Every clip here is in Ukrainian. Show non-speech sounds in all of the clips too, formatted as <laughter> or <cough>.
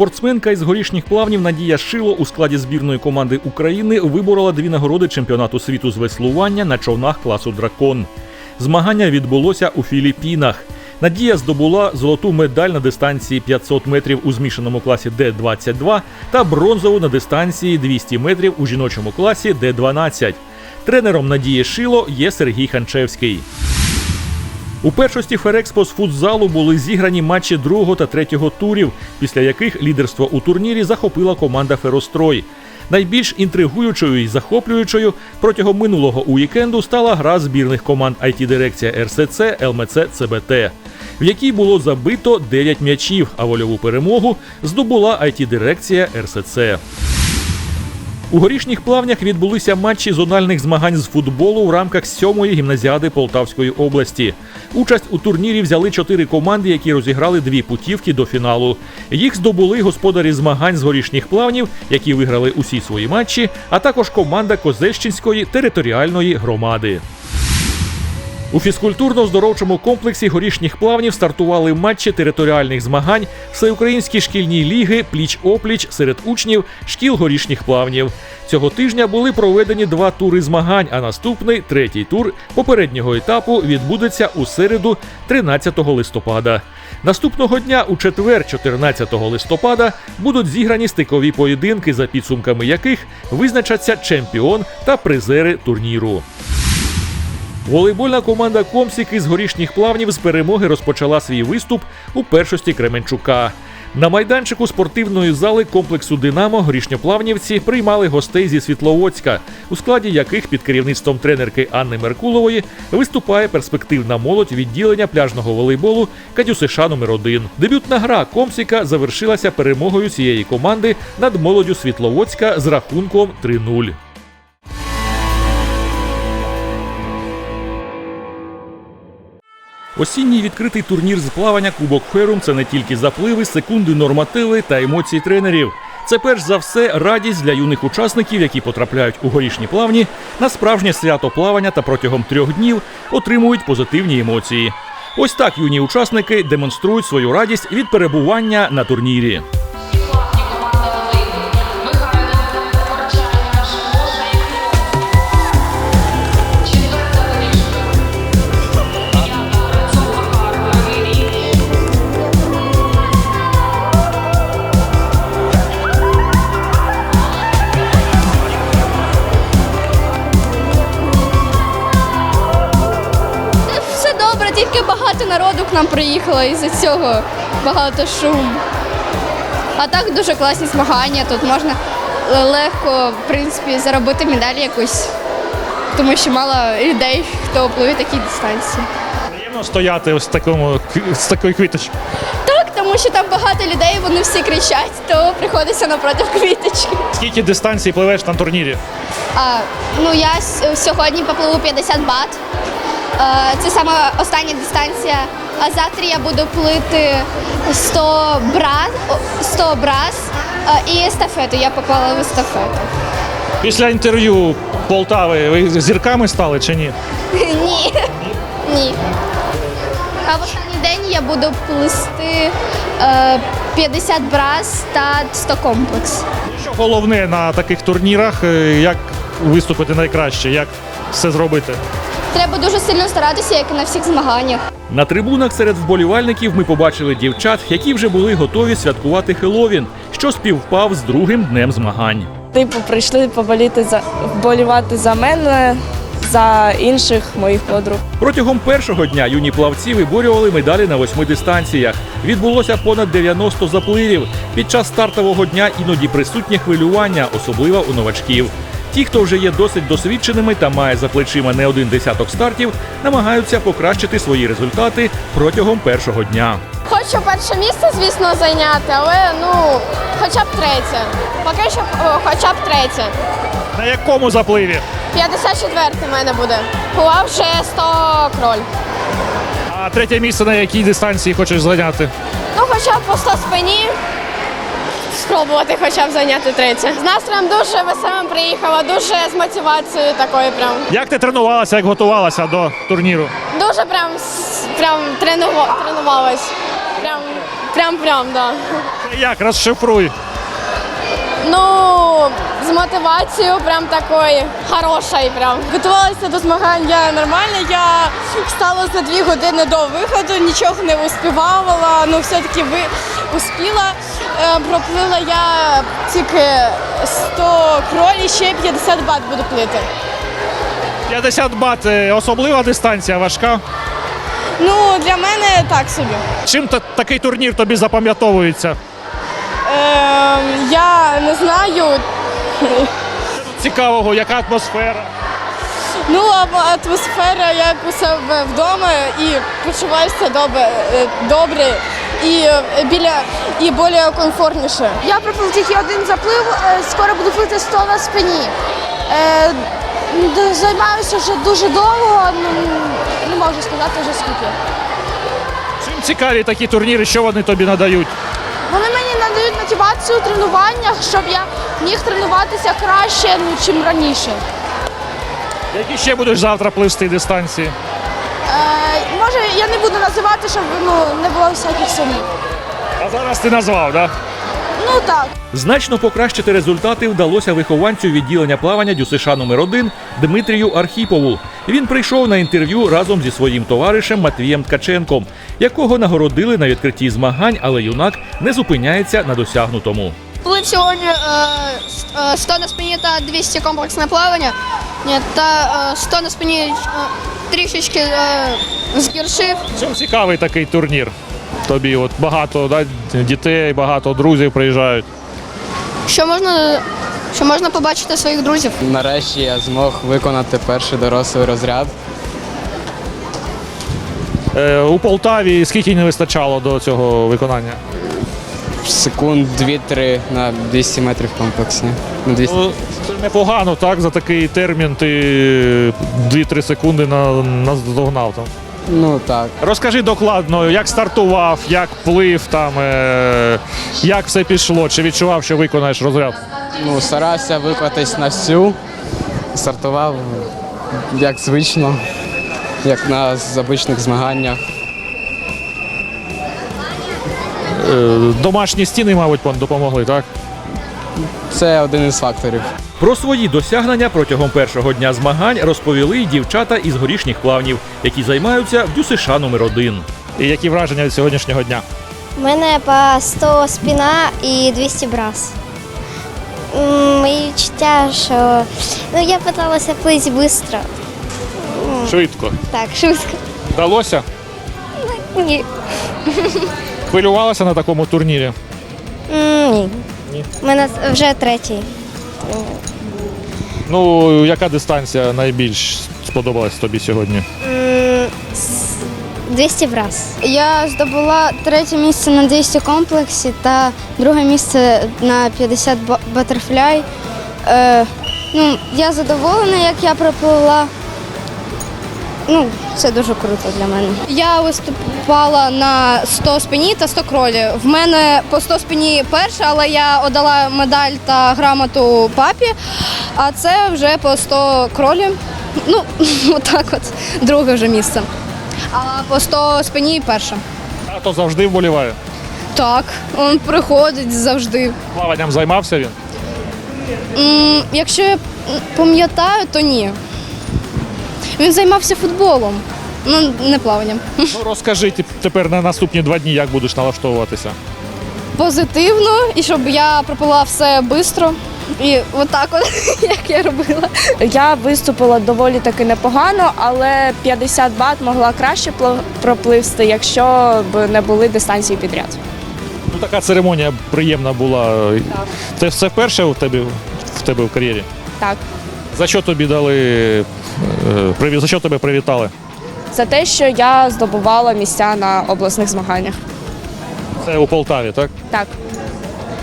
Спортсменка із горішніх плавнів Надія Шило у складі збірної команди України виборола дві нагороди чемпіонату світу з веслування на човнах класу Дракон. Змагання відбулося у Філіппінах. Надія здобула золоту медаль на дистанції 500 метрів у змішаному класі Д-22 та бронзову на дистанції 200 метрів у жіночому класі Д-12. Тренером Надії Шило є Сергій Ханчевський. У першості Ферекспо з футзалу були зіграні матчі другого та третього турів, після яких лідерство у турнірі захопила команда Ферострой. Найбільш інтригуючою і захоплюючою протягом минулого уікенду стала гра збірних команд IT-дирекція РСЦ, ЛМЦ, ЦБТ, в якій було забито 9 м'ячів, а вольову перемогу здобула IT-дирекція РСЦ. У горішніх плавнях відбулися матчі зональних змагань з футболу в рамках сьомої гімназіади Полтавської області. Участь у турнірі взяли чотири команди, які розіграли дві путівки до фіналу. Їх здобули господарі змагань з горішніх плавнів, які виграли усі свої матчі, а також команда Козельщинської територіальної громади. У фізкультурно-здоровчому комплексі горішніх плавнів стартували матчі територіальних змагань Всеукраїнські шкільні ліги пліч-опліч серед учнів шкіл горішніх плавнів. Цього тижня були проведені два тури змагань, а наступний третій тур попереднього етапу відбудеться у середу, 13 листопада. Наступного дня, у четвер, 14 листопада, будуть зіграні стикові поєдинки, за підсумками яких визначаться чемпіон та призери турніру. Волейбольна команда Комсіки з горішніх плавнів з перемоги розпочала свій виступ у першості Кременчука. На майданчику спортивної зали комплексу Динамо горішньоплавнівці приймали гостей зі Світловодська, у складі яких під керівництвом тренерки Анни Меркулової виступає перспективна молодь відділення пляжного волейболу КДЮСШ номер 1 Дебютна гра Комсіка завершилася перемогою цієї команди над молоддю Світловодська з рахунком 3-0. Осінній відкритий турнір з плавання Кубок Ферум це не тільки запливи, секунди, нормативи та емоції тренерів. Це перш за все радість для юних учасників, які потрапляють у горішні плавні на справжнє свято плавання та протягом трьох днів отримують позитивні емоції. Ось так юні учасники демонструють свою радість від перебування на турнірі. К нам приїхало і за цього багато шум. А так дуже класні змагання. Тут можна легко, в принципі, заробити медаль якусь, тому що мало людей, хто пливе такі дистанції. Приємно стояти ось такому з такою квіточкою. Так, тому що там багато людей, вони всі кричать, то приходиться напроти квіточки. Скільки дистанцій пливеш на турнірі? А, ну я сьогодні попливу 50 бат. Е, Це саме остання дистанція. А завтра я буду плити 100 брас, 100 брас е, і естафету. Я попала в естафету. Після інтерв'ю Полтави ви зірками стали чи ні? <laughs> Ні. Ні. А в останній день я буду плисти е, 50 брас та 100 комплекс. Що головне на таких турнірах? е, Як виступити найкраще? Як все зробити? Треба дуже сильно старатися, як і на всіх змаганнях. На трибунах серед вболівальників ми побачили дівчат, які вже були готові святкувати Хеловін, що співпав з другим днем змагань. Типу, прийшли поболіти за вболівати за мене, за інших моїх подруг. Протягом першого дня юні плавці виборювали медалі на восьми дистанціях. Відбулося понад 90 запливів. Під час стартового дня іноді присутнє хвилювання, особливо у новачків. Ті, хто вже є досить досвідченими та має за плечима не один десяток стартів, намагаються покращити свої результати протягом першого дня. Хочу перше місце, звісно, зайняти, але ну хоча б третє. Поки що о, хоча б третє. На якому запливі? 54 в мене буде. Плав вже 100 кроль. А третє місце на якій дистанції хочеш зайняти? Ну, хоча б по 100 спині. Спробувати хоча б зайняти третє. З настроєм дуже веселим приїхала, дуже з мотивацією такою прям. Як ти тренувалася, як готувалася до турніру? Дуже прям, прям тренува- тренувалась. Прям прям-прям, да. Як розшифруй? Ну, з мотивацією прям такою хорошою прям. Готувалася до змагань я нормально. Я встала за дві години до виходу, нічого не успівала, ну все-таки ви успіла. Е, проплила я тільки 100 кролі, ще 50 бат буду плити. 50 бат е, особлива дистанція важка. Ну, для мене так собі. Чим та- такий турнір тобі запам'ятовується? Ем, я не знаю. Цікавого, яка атмосфера? Ну, атмосфера як у себе вдома і почуваєшся добре, е, добре і е, біля і більш комфортніше. Я проплив тільки один заплив, е, скоро буду плити 100 на спині. Е, Займаюся вже дуже довго, ну, не можу сказати вже скільки. Чим цікаві такі турніри, що вони тобі надають? Вони мені надають мотивацію у тренуваннях, щоб я міг тренуватися краще, ну, чим раніше. Які ще будеш завтра пливсти дистанції? Може, я не буду називати, щоб ну, не було всяких сумнів. А зараз ти назвав, так? Да? Ну так. Значно покращити результати вдалося вихованцю відділення плавання ДЮСШ номер 1 Дмитрію Архіпову. Він прийшов на інтерв'ю разом зі своїм товаришем Матвієм Ткаченком, якого нагородили на відкритті змагань, але юнак не зупиняється на досягнутому. Плив сьогодні е, 100 на спині та 200 комплексне плавання. Ні, та е, 100 на спині е, трішечки згіршив. Чим цікавий такий турнір? Тобі от багато да, дітей, багато друзів приїжджають. Що можна, що можна побачити своїх друзів? Нарешті я змог виконати перший дорослий розряд. Е, у Полтаві скільки не вистачало до цього виконання? Секунд 2-3 на 200 метрів комплексні. На 200. Ну, Це непогано, так? За такий термін ти 2-3 секунди на, наздогнав там. Ну так. Розкажи докладно, як стартував, як плив там, е, як все пішло, чи відчував, що виконаєш розряд? Ну, старався виклатись на всю. Стартував як звично, як на звичних змаганнях. Е, домашні стіни, мабуть, допомогли, так? Це один із факторів. Про свої досягнення протягом першого дня змагань розповіли й дівчата із горішніх плавнів, які займаються в ДЮСШ номер 1 І які враження від сьогоднішнього дня? У мене по 100 спина і 200 брас. Мої відчуття, що ну, я питалася плити швидко. Швидко. Так, швидко. Вдалося? Ні. Хвилювалася на такому турнірі? М, Ні. У мене вже третій. Ну, яка дистанція найбільш сподобалась тобі сьогодні? М, с- 200 брас. Я здобула третє місце на 200 комплексі та друге місце на 50 батерфляй. Е, ну, я задоволена, як я пропливла. Ну, це дуже круто для мене. Я виступала на 100 спині та 100 кролі. В мене по 100 спині перша, але я отдала медаль та грамоту папі, а це вже по 100 кролі. Ну, <laughs> отак от, друге вже місце. А по 100 спині перша. Тато завжди вболіває. Так, він приходить завжди. Плаванням займався він. М, якщо я пам'ятаю, то ні. Він займався футболом, ну не плаванням. Ну розкажи тепер на наступні два дні, як будеш налаштовуватися. Позитивно, і щоб я пропила все швидко. І отак от, <laughs> як я робила. Я виступила доволі таки непогано, але 50 бат могла краще пропливсти, якщо б не були дистанції підряд. Ну така церемонія приємна була. Це все вперше у тебе в тебе в кар'єрі. Так. За що тобі дали? Е, приві- За що тебе привітали? За те, що я здобувала місця на обласних змаганнях. Це у Полтаві, так? Так.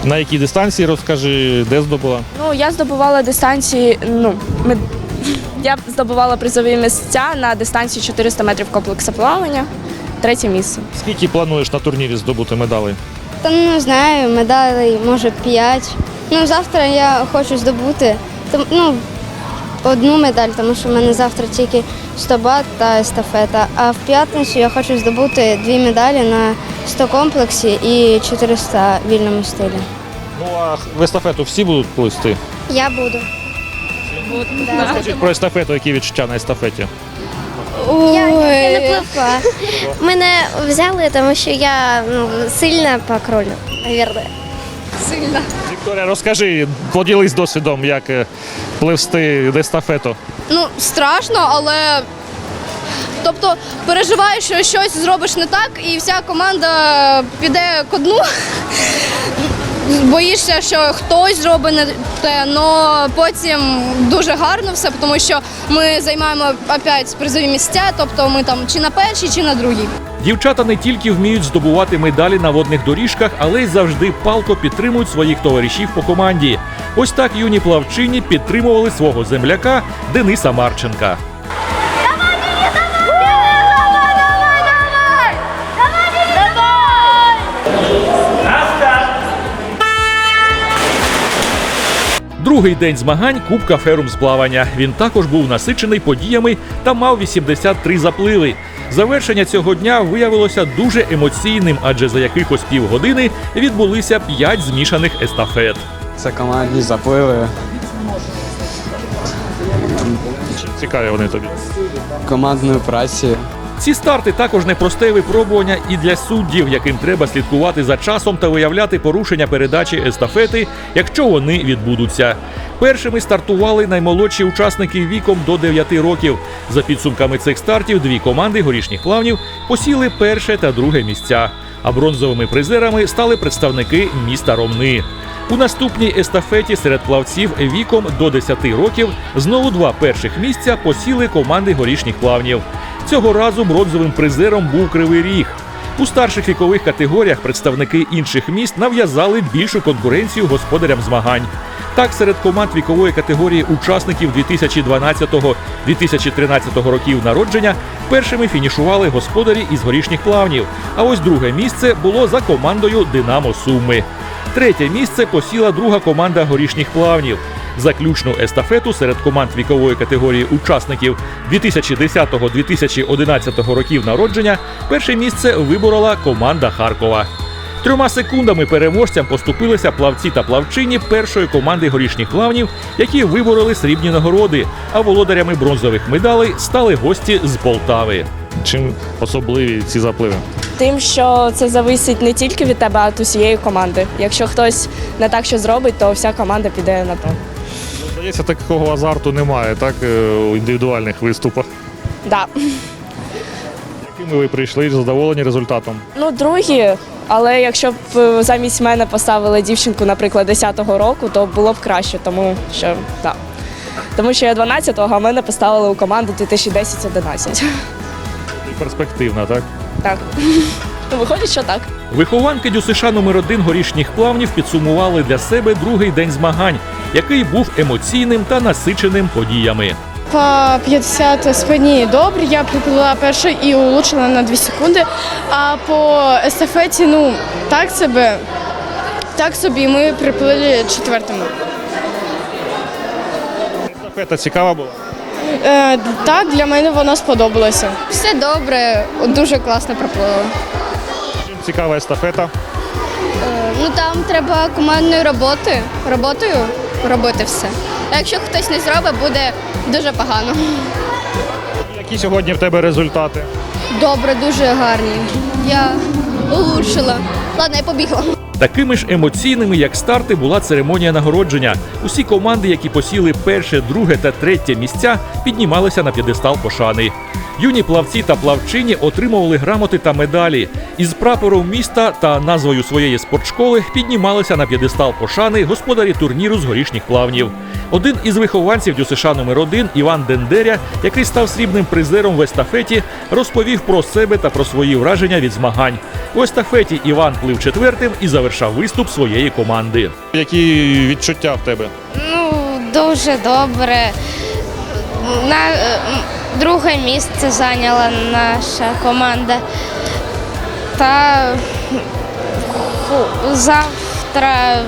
На якій дистанції розкажи, де здобула? Ну, я здобувала дистанції, ну, мед... я здобувала призові місця на дистанції 400 метрів комплексу плавання, третє місце. Скільки плануєш на турнірі здобути медалей? Та ну, не знаю, медалей може 5. Ну, завтра я хочу здобути. Ну, одну медаль, тому що в мене завтра тільки 100 бат та естафета. А в п'ятницю я хочу здобути дві медалі на 100 комплексі і 400 вільному стилі. Ну а в естафету всі будуть плисти? Я буду. Скажіть про естафету, які відчуття на естафеті. Я, я не пливла. <laughs> Мене взяли, тому що я ну, сильна по кролю, мабуть. Вікторія, розкажи, поділись досвідом, як е, пливсти естафету. Ну, страшно, але. Тобто переживаєш, що щось зробиш не так, і вся команда піде ко дну. Боїшся, що хтось зробить не те, але потім дуже гарно все, тому що ми займаємо опять призові місця, тобто ми там чи на першій, чи на другій. Дівчата не тільки вміють здобувати медалі на водних доріжках, але й завжди палко підтримують своїх товаришів по команді. Ось так юні плавчині підтримували свого земляка Дениса Марченка. Другий день змагань Кубка Ферум з плавання. Він також був насичений подіями та мав 83 запливи. Завершення цього дня виявилося дуже емоційним, адже за якихось півгодини відбулися п'ять змішаних естафет. Це командні запливи, цікаві вони тобі? командної праці. Ці старти також непросте випробування і для суддів, яким треба слідкувати за часом та виявляти порушення передачі естафети, якщо вони відбудуться. Першими стартували наймолодші учасники віком до 9 років. За підсумками цих стартів дві команди горішніх плавнів посіли перше та друге місця. А бронзовими призерами стали представники міста Ромни. У наступній естафеті серед плавців віком до 10 років знову два перших місця посіли команди горішніх плавнів. Цього разу бронзовим призером був Кривий Ріг. У старших вікових категоріях представники інших міст нав'язали більшу конкуренцію господарям змагань. Так, серед команд вікової категорії учасників 2012-2013 років народження першими фінішували господарі із горішніх плавнів. А ось друге місце було за командою Динамо Суми. Третє місце посіла друга команда горішніх плавнів. Заключну естафету серед команд вікової категорії учасників 2010-2011 років народження перше місце виборола команда Харкова. Трьома секундами переможцям поступилися плавці та плавчині першої команди горішніх плавнів, які вибороли срібні нагороди. А володарями бронзових медалей стали гості з Полтави. Чим особливі ці запливи? Тим, що це зависить не тільки від тебе, а від усієї команди. Якщо хтось не так що зробить, то вся команда піде на то. Здається, такого азарту немає, так, е, у індивідуальних виступах. Да. Якими ви прийшли задоволені результатом? Ну, другі, але якщо б е, замість мене поставили дівчинку, наприклад, 10-го року, то було б краще, тому що да. Тому що я 12-го, а мене поставили у команду 2010-11. Перспективна, так? Так. <laughs> Виходить, що так. Вихованки ДЮСШ номер 1 горішніх плавнів підсумували для себе другий день змагань, який був емоційним та насиченим подіями. По 50 спині добре, я приплила першу і улучшила на 2 секунди. А по естафеті, ну, так себе, так собі ми приплили четвертими. Естафета цікава була? Е, так, для мене вона сподобалася. Все добре, дуже класно проплили. Чим цікава естафета? Ну там треба командної роботи, роботою робити все. А якщо хтось не зробить, буде дуже погано. Які сьогодні в тебе результати? Добре, дуже гарні. Я улучшила. Ладно, я побігла. Такими ж емоційними, як старти, була церемонія нагородження. Усі команди, які посіли перше, друге та третє місця, піднімалися на п'єдестал пошани. Юні плавці та плавчині отримували грамоти та медалі. Із прапором міста та назвою своєї спортшколи піднімалися на п'єдестал пошани господарі турніру з горішніх плавнів. Один із вихованців ДЮСШ номер 1 Іван Дендеря, який став срібним призером в естафеті, розповів про себе та про свої враження від змагань. У естафеті Іван плив четвертим і завершав виступ своєї команди. Які відчуття в тебе? Ну, дуже добре. На друге місце зайняла наша команда. Та завтра завтра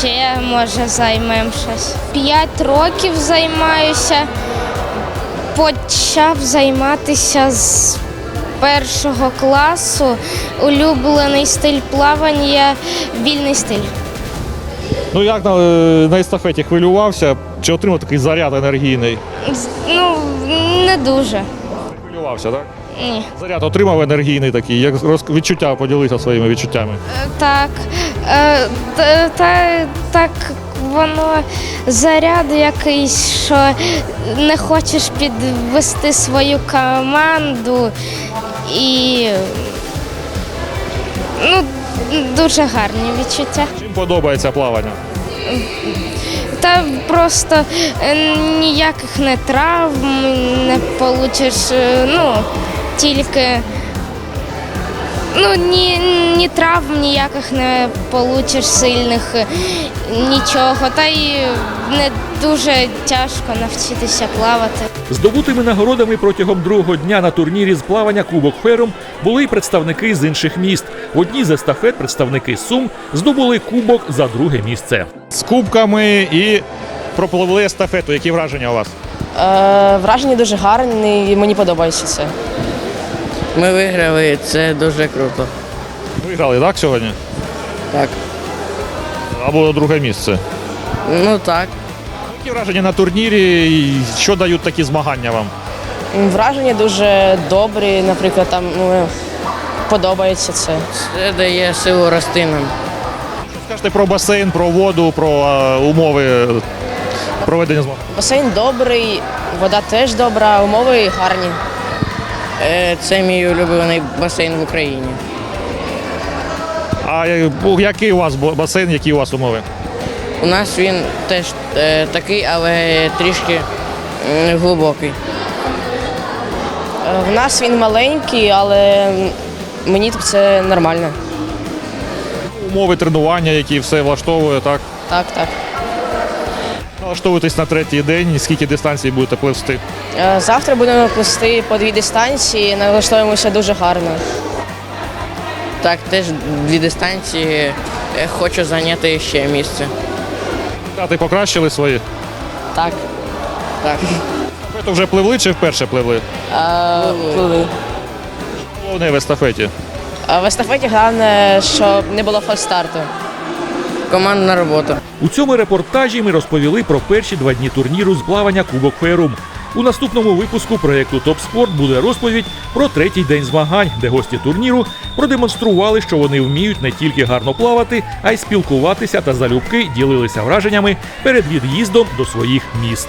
ще може займемо щось. П'ять років займаюся. Почав займатися з першого класу. Улюблений стиль плавання вільний стиль. Ну як на, на естафеті хвилювався? Чи отримав такий заряд енергійний? Ну, не дуже. Хвилювався, так? Ні. Заряд отримав енергійний такий. Як роз- відчуття поділися своїми відчуттями. Так, е, та, та, так воно заряд якийсь, що не хочеш підвести свою команду і ну, дуже гарні відчуття. Чим подобається плавання? Та просто е, ніяких не травм не получиш, е, ну, тільки ну, ні, ні травм ніяких не получиш сильних, нічого. Та й не дуже тяжко навчитися плавати. Здобутими нагородами протягом другого дня на турнірі з плавання Кубок Ферум були й представники з інших міст. В одній з естафет представники Сум здобули кубок за друге місце. З кубками і пропливли естафету. Які враження у вас? Е, враження дуже гарні і мені подобається це. Ми виграли, це дуже круто. Виграли, так, сьогодні? Так. Або друге місце. Ну так. Які враження на турнірі? і Що дають такі змагання вам? Враження дуже добрі, наприклад, там ну, подобається це. Це дає силу рости нам. Скажете про басейн, про воду, про е, умови проведення змагань. Басейн добрий, вода теж добра, умови гарні. Е, Це мій улюблений басейн в Україні. А е, який у вас басейн, які у вас умови? У нас він теж е, такий, але трішки глибокий. Е, В нас він маленький, але мені це нормально. Умови тренування, які все влаштовує, так? Так, так. Налаштовуєтесь на третій день, скільки дистанцій будете пливсти? Е, Завтра будемо плисти по дві дистанції, налаштуємося дуже гарно. Так, теж дві дистанції. Е, Хочу зайняти ще місце. Дати покращили свої? Так. Так. Естафету вже пливли чи вперше пливли? Е, пливли. Головне в естафеті. А В естафеті головне, щоб не було фальстарту. Командна робота. У цьому репортажі ми розповіли про перші два дні турніру з плавання Кубок Ферум. У наступному випуску проєкту Топ Спорт буде розповідь про третій день змагань, де гості турніру продемонстрували, що вони вміють не тільки гарно плавати, а й спілкуватися та залюбки ділилися враженнями перед від'їздом до своїх міст.